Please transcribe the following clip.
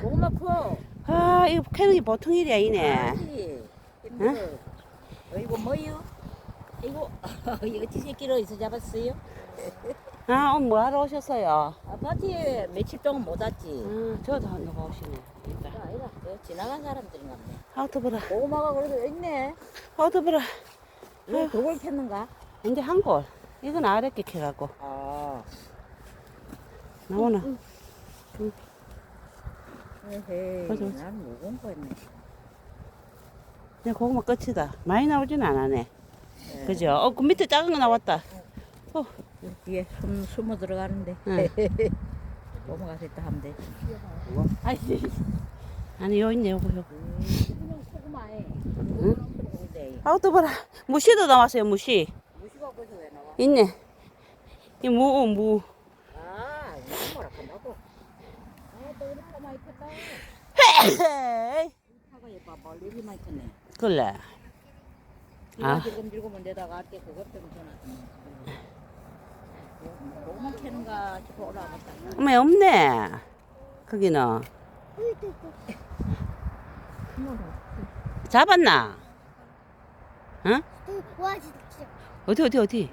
고구마 커. 아, 이거 게 보통 일이 아니네. 아니, 힘들어. 어이구 뭐요? 이거 이거 지새끼로 어디서 잡았어요? 아, 오늘 뭐 하러 오셨어요? 아파트에 며칠 동안 못 왔지. 아, 저도 누가 오시네. 아, 아니다. 그 지나간 사람들인가 보네. 아우터 보라. 고구마가 그래도 있네. 아우터 보라. 왜 그걸 캤는가? 이제 한 골. 이건 아랫게 캐갖고. 아. 나오나? 에헤이, 맞아, 맞아. 난 무거운 거 했네. 그냥 고구마 끝이다. 많이 나오진 않았네. 네. 그죠? 어, 그 밑에 작은 거 나왔다. 여기 뒤에 숨, 숨어 들어가는데. 응. 넘어가서 있다 하면 되지. 아니, 아니, 요 있네. 그냥 고구마에. 응? 고구마에. 아우터 보라. 무시도 나왔어요, 무시. 무시가 거기서 왜 나와? 있네. 이 무, 무. 아, 이거 뭐라 한다고? 예뻐, 멀리 많이 컸네. 그래. 아. 지금 들고 문 데다가 할게 그것 때문에 전화. 고구마 캐는가 싶어 올라왔다. 어머, 없네. 거기는. 잡았나? 응? 와 진짜 어디, 어디, 어디?